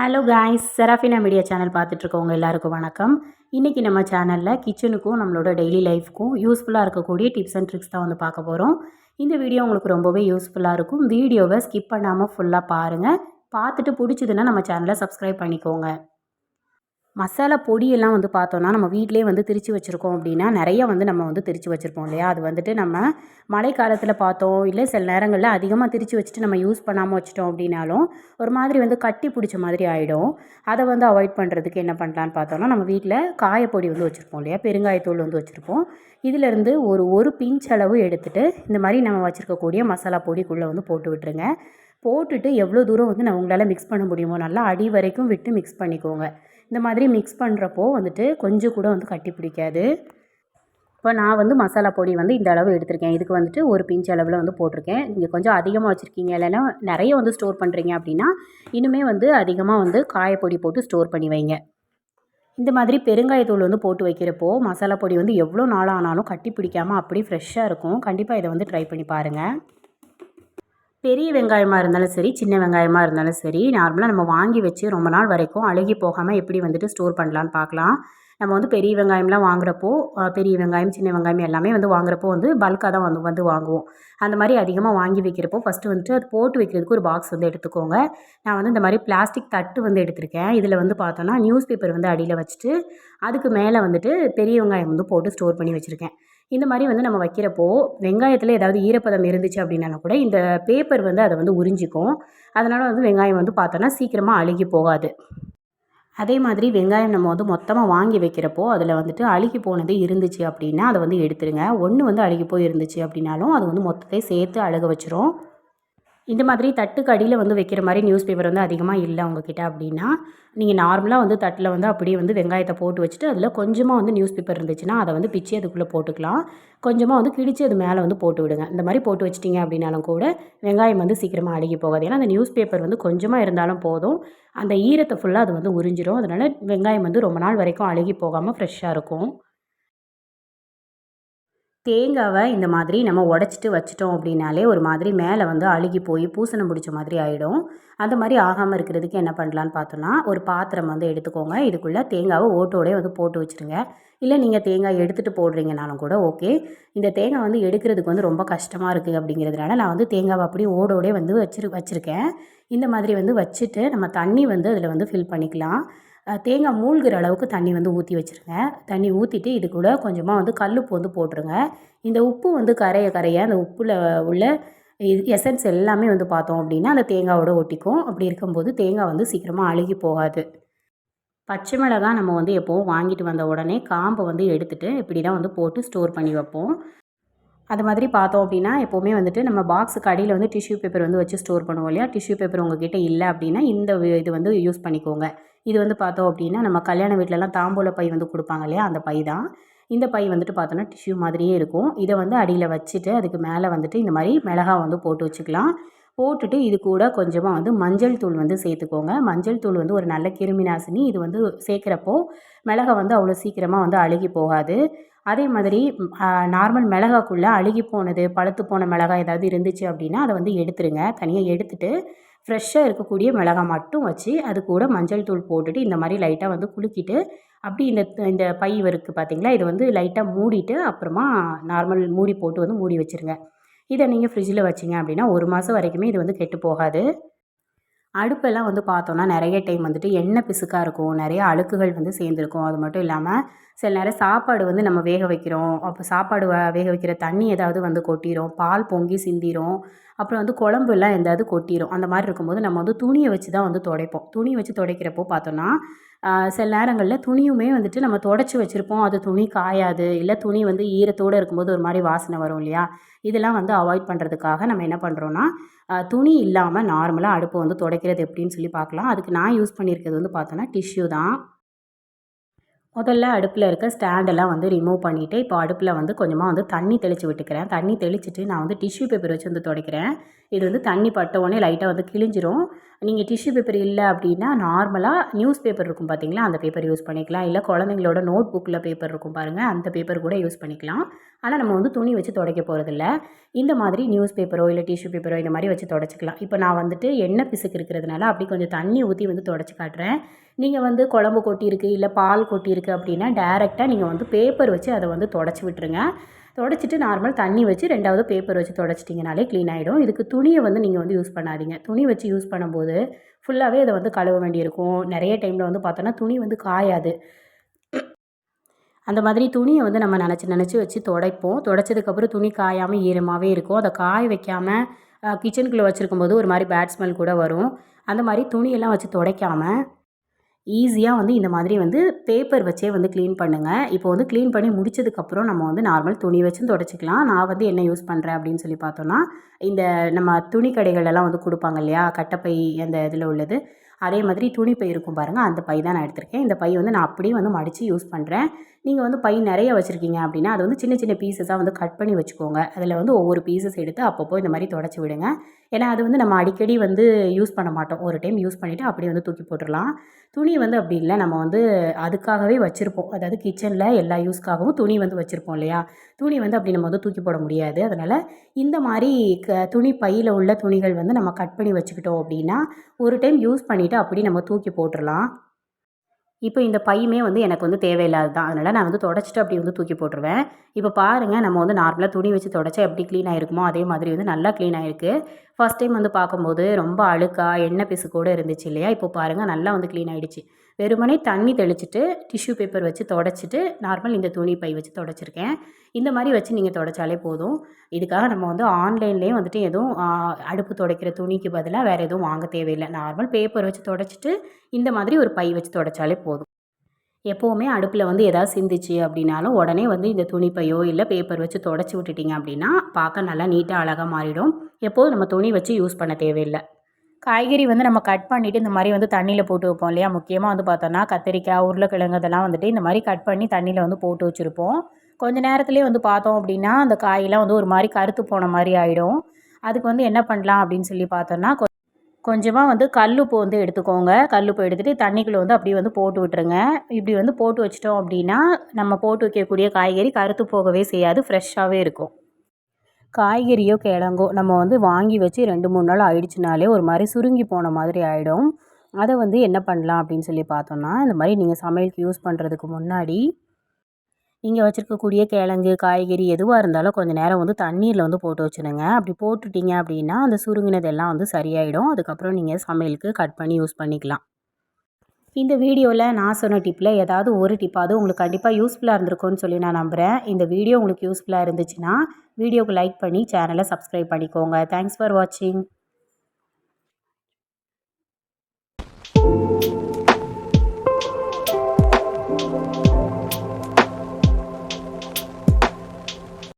Hello guys Serafina media channel பார்த்துட்ருக்கவங்க எல்லாருக்கும் வணக்கம். இன்றைக்கி நம்ம சேனலில் கிச்சனுக்கும் நம்மளோட டெய்லி லைஃப்க்கும் யூஸ்ஃபுல்லாக இருக்கக்கூடிய டிப்ஸ் அண்ட் ட்ரிக்ஸ் தான் வந்து பார்க்க போகிறோம் இந்த வீடியோ உங்களுக்கு ரொம்பவே யூஸ்ஃபுல்லாக இருக்கும். வீடியோவை ஸ்கிப் பண்ணாமல் ஃபுல்லாக பாருங்கள் பார்த்துட்டு பிடிச்சதுன்னா நம்ம சேனலை சப்ஸ்கிரைப் பண்ணிக்கோங்க. மசாலா பொடியெல்லாம் வந்து பார்த்தோன்னா நம்ம வீட்டிலே வந்து திரித்து வச்சுருக்கோம் அப்படின்னா நிறைய வந்து நம்ம வந்து திரித்து வச்சுருப்போம் இல்லையா? அது வந்துட்டு நம்ம மழை காலத்தில் பார்த்தோம் இல்லை சில நேரங்களில் அதிகமாக திரித்து வச்சுட்டு நம்ம யூஸ் பண்ணாமல் வச்சிட்டோம் அப்படின்னாலும் ஒரு மாதிரி வந்து கட்டி பிடிச்ச மாதிரி ஆகிடும் அதை வந்து அவாய்ட் பண்ணுறதுக்கு என்ன பண்ணலான்னு பார்த்தோன்னா நம்ம வீட்டில் காயப்பொடி வந்து வச்சுருப்போம் இல்லையா? பெருங்காயத்தூள் வந்து வச்சுருப்போம். இதிலேருந்து ஒரு ஒரு பிஞ்ச் அளவு எடுத்துகிட்டு இந்த மாதிரி நம்ம வச்சுருக்கக்கூடிய மசாலா பொடிக்குள்ளே வந்து போட்டு விட்டுருங்க. போட்டுட்டு எவ்வளோ தூரம் வந்து நான் உங்களால் மிக்ஸ் பண்ண முடியுமோ நல்லா அடி வரைக்கும் விட்டு மிக்ஸ் பண்ணிக்கோங்க. இந்த மாதிரி மிக்ஸ் பண்ணுறப்போ வந்துட்டு கொஞ்சம் கூட வந்து கட்டி பிடிக்காது. இப்போ நான் வந்து மசாலா பொடி வந்து இந்த அளவு எடுத்திருக்கேன். இதுக்கு வந்துட்டு ஒரு பிஞ்ச் அளவில் வந்து போட்டிருக்கேன். நீங்கள் கொஞ்சம் அதிகமாக வச்சுருக்கீங்க. இல்லைன்னா நிறைய வந்து ஸ்டோர் பண்ணுறீங்க அப்படின்னா இன்னுமே வந்து அதிகமாக வந்து காயப்பொடி போட்டு ஸ்டோர் பண்ணி வைங்க. இந்த மாதிரி பெருங்காயத்தூள் வந்து போட்டு வைக்கிறப்போ மசாலா பொடி வந்து எவ்வளோ நாள் ஆனாலும் கட்டி பிடிக்காமல் அப்படியே ஃப்ரெஷ்ஷாக இருக்கும். கண்டிப்பாக இதை வந்து ட்ரை பண்ணி பாருங்கள் பெரிய வெங்காயமாக இருந்தாலும் சரி சின்ன வெங்காயமாக இருந்தாலும் சரி நார்மலாக நம்ம வாங்கி வச்சு ரொம்ப நாள் வரைக்கும் அழுகி போகாமல் எப்படி வந்துட்டு ஸ்டோர் பண்ணலான்னு பார்க்கலாம். நம்ம வந்து பெரிய வெங்காயம்லாம் வாங்குறப்போ பெரிய வெங்காயம் சின்ன வெங்காயம் எல்லாமே வந்து வாங்குறப்போ வந்து பல்காக தான் வந்து வந்து வாங்குவோம். அந்த மாதிரி அதிகமாக வாங்கி வைக்கிறப்போ ஃபஸ்ட்டு வந்துட்டு அது போட்டு வைக்கிறதுக்கு ஒரு பாக்ஸ் வந்து எடுத்துக்கோங்க. நான் வந்து இந்த மாதிரி பிளாஸ்டிக் தட்டு வந்து எடுத்திருக்கேன். இதில் வந்து பார்த்தோன்னா நியூஸ் பேப்பர் வந்து அடியில் வச்சுட்டு அதுக்கு மேலே வந்துட்டு பெரிய வெங்காயம் வந்து போட்டு ஸ்டோர் பண்ணி வச்சுருக்கேன். இந்த மாதிரி வந்து நம்ம வைக்கிறப்போ வெங்காயத்தில் ஏதாவது ஈரப்பதம் இருந்துச்சு அப்படின்னா கூட இந்த பேப்பர் வந்து அதை வந்து உறிஞ்சிக்கும். அதனால் வந்து வெங்காயம் வந்து பார்த்தோன்னா சீக்கிரமாக அழுகி போகாது. அதே மாதிரி வெங்காயம் நம்ம வந்து மொத்தமாக வாங்கி வைக்கிறப்போ அதில் வந்துட்டு அழுகி போனது இருந்துச்சு அப்படின்னா அதை வந்து எடுத்துருங்க. ஒன்று வந்து அழுகி போய் இருந்துச்சு அப்படின்னாலும் அது வந்து மொத்தத்தை சேர்த்து அழுக வச்சிரும். இந்த மாதிரி தட்டுக்கு அடியில் வந்து வைக்கிற மாதிரி நியூஸ் பேப்பர் வந்து அதிகமாக இல்லை உங்ககிட்ட அப்படின்னா நீங்கள் நார்மலாக வந்து தட்டில் வந்து அப்படியே வந்து வெங்காயத்தை போட்டு வச்சுட்டு அதில் கொஞ்சமாக வந்து நியூஸ் பேப்பர் இருந்துச்சுன்னா அதை வந்து பிச்சு அதுக்குள்ளே போட்டுக்கலாம். கொஞ்சமாக வந்து கிழிச்சு அது மேலே வந்து போட்டு விடுங்க. இந்த மாதிரி போட்டு வச்சிட்டிங்க அப்படின்னாலும் கூட வெங்காயம் வந்து சீக்கிரமாக அழுகி போகாது. ஏன்னா அந்த நியூஸ் பேப்பர் வந்து கொஞ்சமாக இருந்தாலும் போதும். அந்த ஈரத்தை ஃபுல்லாக அது வந்து உறிஞ்சிடும் அதனால் வெங்காயம் வந்து ரொம்ப நாள் வரைக்கும் அழுகி போகாமல் ஃப்ரெஷ்ஷாக இருக்கும். தேங்காவை இந்த மாதிரி நம்ம உடச்சிட்டு வச்சிட்டோம் அப்படின்னாலே ஒரு மாதிரி மேலே வந்து அழுகி போய் பூசணம் பிடிச்ச மாதிரி ஆகிடும் அந்த மாதிரி ஆகாமல் இருக்கிறதுக்கு என்ன பண்ணலான்னு பார்த்தோன்னா ஒரு பாத்திரம் வந்து எடுத்துக்கோங்க. இதுக்குள்ளே தேங்காவை ஓட்டோடே வந்து போட்டு வச்சுருங்க. இல்லை நீங்கள் தேங்காய் எடுத்துகிட்டு போடுறீங்கனாலும் கூட ஓகே. இந்த தேங்காய் வந்து எடுக்கிறதுக்கு வந்து ரொம்ப கஷ்டமாக இருக்குது அப்படிங்கிறதுனால நான் வந்து தேங்காவை அப்படியே ஓடோடே வந்து வச்சிரு வச்சுருக்கேன். இந்த மாதிரி வந்து வச்சுட்டு நம்ம தண்ணி வந்து அதில் வந்து ஃபில் பண்ணிக்கலாம். தேங்காய் மூழ்கிற அளவுக்கு தண்ணி வந்து ஊற்றி வச்சுருங்க. தண்ணி ஊற்றிட்டு இது கூட கொஞ்சமாக வந்து கல்லுப்பு வந்து போட்டுருங்க. இந்த உப்பு வந்து கரைய கரைய அந்த உப்பில் உள்ள எசன்ஸ் எல்லாமே வந்து பார்த்தோம் அப்படின்னா அந்த தேங்காவோட ஒட்டிக்கும். அப்படி இருக்கும்போது தேங்காய் வந்து சீக்கிரமாக அழுகி போகாது. பச்சை மிளகாய் நம்ம வந்து எப்போவும் வாங்கிட்டு வந்த உடனே காம்பை வந்து எடுத்துகிட்டு இப்படி தான் வந்து போட்டு ஸ்டோர் பண்ணி வைப்போம். அது மாதிரி பார்த்தோம் அப்படின்னா எப்போவுமே வந்துட்டு நம்ம பாக்ஸுக்கு அடியில் வந்து டிஷ்யூ பேப்பர் வந்து வச்சு ஸ்டோர் பண்ணுவோம் இல்லையா? டிஷ்யூ பேப்பர் உங்ககிட்ட இல்லை அப்படின்னா இந்த இது வந்து யூஸ் பண்ணிக்கோங்க. இது வந்து பார்த்தோம் அப்படின்னா நம்ம கல்யாண வீட்டிலலாம் தாம்பூல பை வந்து கொடுப்பாங்க இல்லையா? அந்த பை தான். இந்த பை வந்துட்டு பார்த்தோன்னா டிஷ்யூ மாதிரியே இருக்கும். இதை வந்து அடியில் வச்சுட்டு அதுக்கு மேலே வந்துட்டு இந்த மாதிரி மிளகா வந்து போட்டு வச்சுக்கலாம். போட்டுட்டு இது கூட கொஞ்சமாக வந்து மஞ்சள் தூள் வந்து சேர்த்துக்கோங்க. மஞ்சள் தூள் வந்து ஒரு நல்ல கிருமி நாசினி. இது வந்து சேர்க்குறப்போ மிளகா வந்து அவ்வளோ சீக்கிரமாக வந்து அழுகி போகாது. அதே மாதிரி நார்மல் மிளகாக்குள்ளே அழுகி போனது பழுத்து போன மிளகா ஏதாவது இருந்துச்சு அப்படின்னா அதை வந்து எடுத்துருங்க. தனியாக எடுத்துட்டு ஃப்ரெஷ்ஷாக இருக்கக்கூடிய மிளகாய் மட்டும் வச்சு அது கூட மஞ்சள் தூள் போட்டுட்டு இந்த மாதிரி லைட்டாக வந்து குலுக்கிட்டு அப்படி இந்த இந்த பை இருக்குது பார்த்தீங்களா இதை வந்து லைட்டாக மூடிட்டு அப்புறமா நார்மல் மூடி போட்டு வந்து மூடி வச்சுருங்க. இதை நீங்கள் ஃப்ரிட்ஜில் வச்சிங்க அப்படின்னா ஒரு மாதம் வரைக்குமே இது வந்து கெட்டு போகாது. அடுப்பெல்லாம் வந்து பார்த்தோன்னா நிறைய டைம் வந்துட்டு எண்ணெய் பிசுக்காக இருக்கும். நிறைய அழுக்குகள் வந்து சேர்ந்துருக்கும். அது மட்டும் இல்லாமல் சில நேரம் சாப்பாடு வந்து நம்ம வேக வைக்கிறோம். அப்போ சாப்பாடு வேக வைக்கிற தண்ணி ஏதாவது வந்து கொட்டிடும் பால் பொங்கி சிந்திரும். அப்புறம் வந்து குழம்புலாம் எதாவது கொட்டிடும் அந்த மாதிரி இருக்கும்போது நம்ம வந்து துணியை வச்சு தான் வந்து துடைப்போம். துணி வச்சு துடைக்கிறப்போ பார்த்தோன்னா சில நேரங்களில் துணியுமே வந்துட்டு நம்ம தொடச்சி வச்சுருப்போம். அது துணி காயாது. இல்லை துணி வந்து ஈரத்தோடு இருக்கும்போது ஒரு மாதிரி வாசனை வரும் இல்லையா? இதெல்லாம் வந்து அவாய்ட் பண்ணுறதுக்காக நம்ம என்ன பண்ணுறோன்னா துணி இல்லாமல் நார்மலாக அடுப்பை வந்து துடைக்கிறது எப்படின்னு சொல்லி பார்க்கலாம். அதுக்கு நான் யூஸ் பண்ணியிருக்கிறது வந்து பார்த்தோன்னா டிஷ்யூ தான். முதல்ல அடுப்பில் இருக்க ஸ்டாண்டெல்லாம் வந்து ரிமூவ் பண்ணிவிட்டு இப்போ அடுப்பில் வந்து கொஞ்சமாக வந்து தண்ணி தெளித்து விட்டுக்கிறேன். தண்ணி தெளிச்சுட்டு நான் வந்து டிஷ்யூ பேப்பர் வச்சு வந்து துடைக்கிறேன். இது வந்து தண்ணி பட்ட உடனே லைட்டாக வந்து கிழிஞ்சிரும். நீங்கள் டிஷ்யூ பேப்பர் இல்லை அப்படின்னா நார்மலாக நியூஸ் பேப்பர் இருக்கும் பார்த்தீங்களா அந்த பேப்பர் யூஸ் பண்ணிக்கலாம். இல்லை குழந்தைங்களோட நோட் புக்கில் பேப்பர் இருக்கும் பாருங்கள் அந்த பேப்பர் கூட யூஸ் பண்ணிக்கலாம். ஆனால் நம்ம வந்து துணி வச்சு துடைக்க போகிறதில்ல இந்த மாதிரி நியூஸ் பேப்பரோ இல்லை டிஷ்யூ பேப்பரோ இந்த மாதிரி வச்சு தொடச்சிக்கலாம். இப்போ நான் வந்துட்டு எண்ணெய் பிசுக்கு இருக்கிறதுனால அப்படி கொஞ்சம் தண்ணி ஊற்றி வந்து தொடச்சி காட்டுறேன். நீங்கள் வந்து குழம்பு கொட்டியிருக்கு இல்லை பால் கொட்டியிருக்கு அப்படின்னா டேரெக்டாக நீங்கள் வந்து பேப்பர் வச்சு அதை வந்து தொடச்சி விட்டுருங்க. தொடச்சிட்டு நார்மல் தண்ணி வச்சு ரெண்டாவது பேப்பர் வச்சு தொடச்சிட்டிங்கனாலே க்ளீன் ஆகிடும் இதுக்கு துணியை வந்து நீங்கள் வந்து யூஸ் பண்ணாதீங்க. துணி வச்சு யூஸ் பண்ணும்போது ஃபுல்லாகவே அதை வந்து கழுவ வேண்டியிருக்கும். நிறைய டைமில் வந்து பார்த்தோன்னா துணி வந்து காயாது. அந்த மாதிரி துணியை வந்து நம்ம நினச்சி நினச்சி வச்சு துடைப்போம். துடைச்சதுக்கப்புறம் துணி காயாமல் ஈரமாகவே இருக்கும். அதை காய வைக்காமல் கிச்சனுக்குள்ளே வச்சுருக்கும் போது ஒரு மாதிரி பேட் ஸ்மெல் கூட வரும். அந்த மாதிரி துணியெல்லாம் வச்சு துடைக்காமல் ஈஸியாக வந்து இந்த மாதிரி வந்து பேப்பர் வச்சே வந்து க்ளீன் பண்ணுங்கள் இப்போ வந்து க்ளீன் பண்ணி முடிச்சதுக்கப்புறம் நம்ம வந்து நார்மல் துணி வச்சும் தொடச்சிக்கலாம். நான் வந்து என்ன யூஸ் பண்ணுறேன் அப்படின்னு சொல்லி பார்த்தோன்னா இந்த நம்ம துணி கடைகளெல்லாம் வந்து கொடுப்பாங்க இல்லையா? கட்டப்பை அந்த இதில் உள்ளது. அதே மாதிரி துணி பை இருக்கும் பாருங்கள் அந்த பை தான் நான் எடுத்திருக்கேன். இந்த பை வந்து நான் அப்படியே வந்து மடித்து யூஸ் பண்ணுறேன் நீங்கள் வந்து பை நிறைய வச்சுருக்கீங்க அப்படின்னா அது வந்து சின்ன சின்ன பீசஸாக வந்து கட் பண்ணி வச்சுக்கோங்க. அதில் வந்து ஒவ்வொரு பீசஸ் எடுத்து அப்பப்போ இந்த மாதிரி தொடச்சி விடுங்க. ஏன்னா அது வந்து நம்ம அடிக்கடி வந்து யூஸ் பண்ண மாட்டோம். ஒரு டைம் யூஸ் பண்ணிவிட்டு அப்படியே வந்து தூக்கி போட்டுடலாம். துணி வந்து அப்படி இல்லை. நம்ம வந்து அதுக்காகவே வச்சுருப்போம். அதாவது கிச்சனில் எல்லா யூஸ்க்காகவும் துணி வந்து வச்சுருப்போம் இல்லையா? துணி வந்து அப்படி நம்ம வந்து தூக்கி போட முடியாது. அதனால் இந்த மாதிரி க துணி பையில் உள்ள துணிகள் வந்து நம்ம கட் பண்ணி வச்சுக்கிட்டோம் அப்படின்னா ஒரு டைம் யூஸ் பண்ணிவிட்டு அப்படி நம்ம தூக்கி போட்டுடலாம் இப்போ இந்த பையுமே வந்து எனக்கு வந்து தேவையில்லாது தான் அதனால் நான் வந்து தொடச்சிட்டு அப்படி வந்து தூக்கி போட்டுருவேன். இப்போ பாருங்கள் நம்ம வந்து நார்மலாக துணி வச்சு தொடச்சா எப்படி க்ளீன் ஆகிருக்குமோ அதே மாதிரி வந்து நல்லா க்ளீன் ஆகிருக்கு ஃபஸ்ட் டைம் வந்து பார்க்கும்போது ரொம்ப அழுக்காக எண்ணெய் பிசு கூட இருந்துச்சு இல்லையா? இப்போ பாருங்கள் நல்லா வந்து க்ளீன் ஆகிடுச்சு வெறுமனே தண்ணி தெளிச்சிட்டு டிஷ்யூ பேப்பர் வச்சு தொடச்சிட்டு நார்மல் இந்த துணி பை வச்சு தொடச்சிருக்கேன். இந்த மாதிரி வச்சு நீங்கள் தொடச்சாலே போதும். இதுக்காக நம்ம வந்து ஆன்லைன்லேயே வந்துட்டு எதுவும் அடுப்பு துடைக்கிற துணிக்கு பதிலாக வேறு எதுவும் வாங்க தேவையில்லை. நார்மல் பேப்பர் வச்சு தொடச்சிட்டு இந்த மாதிரி ஒரு பை வச்சு தொடச்சாலே போதும். எப்போவுமே அடுப்பில் வந்து எதாவது சிந்திச்சு அப்படின்னாலும் உடனே வந்து இந்த துணிப்பையோ இல்லை பேப்பர் வச்சு தொடச்சி விட்டுட்டிங்க அப்படின்னா பார்க்க நல்லா நீட்டாக அழகாக மாறிடும். எப்போதும் நம்ம துணி வச்சு யூஸ் பண்ண தேவையில்லை. காய்கறி வந்து நம்ம கட் பண்ணிவிட்டு இந்த மாதிரி வந்து தண்ணியில் போட்டு வைப்போம் இல்லையா? முக்கியமாக வந்து பார்த்தோன்னா கத்திரிக்காய் உருளைக்கிழங்கு இதெல்லாம் வந்துட்டு இந்த மாதிரி கட் பண்ணி தண்ணியில் வந்து போட்டு வச்சுருப்போம். கொஞ்ச நேரத்துலேயே வந்து பார்த்தோம் அப்படின்னா அந்த காயெல்லாம் வந்து ஒரு மாதிரி கருத்து போன மாதிரி ஆகிடும் அதுக்கு வந்து என்ன பண்ணலாம் அப்படின்னு சொல்லி பார்த்தோன்னா கொஞ்சமாக வந்து கல்லுப்பு வந்து எடுத்துக்கோங்க. கல்லுப்பு எடுத்துகிட்டு தண்ணிக்குள்ளே வந்து அப்படியே வந்து போட்டு விட்டுருங்க. இப்படி வந்து போட்டு வச்சிட்டோம் அப்படின்னா நம்ம போட்டு வைக்கக்கூடிய காய்கறி கருத்து போகவே செய்யாது ஃப்ரெஷ்ஷாகவே இருக்கும். காய்கறியோ கிழங்கோ நம்ம வந்து வாங்கி வச்சு ரெண்டு மூணு நாள் ஆயிடுச்சுனாலே ஒரு மாதிரி சுருங்கி போன மாதிரி ஆகிடும் அதை வந்து என்ன பண்ணலாம் அப்படின்னு சொல்லி பார்த்தோன்னா இந்த மாதிரி நீங்கள் சமையலுக்கு யூஸ் பண்ணுறதுக்கு முன்னாடி நீங்கள் வச்சுருக்கக்கூடிய கிழங்கு காய்கறி எதுவாக இருந்தாலும் கொஞ்சம் நேரம் வந்து தண்ணீரில் வந்து போட்டு வச்சுருங்க. அப்படி போட்டுட்டிங்க அப்படின்னா அந்த சுருங்கினதெல்லாம் வந்து சரியாயிடும். அதுக்கப்புறம் நீங்கள் சமையலுக்கு கட் பண்ணி யூஸ் பண்ணிக்கலாம். இந்த வீடியோவில் நான் சொன்ன டிப்பில் ஏதாவது ஒரு டிப்பாவது உங்களுக்கு கண்டிப்பாக யூஸ்ஃபுல்லாக இருந்திருக்கும்னு சொல்லி நான் நம்புகிறேன் இந்த வீடியோ உங்களுக்கு யூஸ்ஃபுல்லாக இருந்துச்சுன்னா வீடியோக்கு லைக் பண்ணி சேனலை சப்ஸ்கிரைப் பண்ணிக்கோங்க. தேங்க்ஸ் ஃபார் வாட்சிங்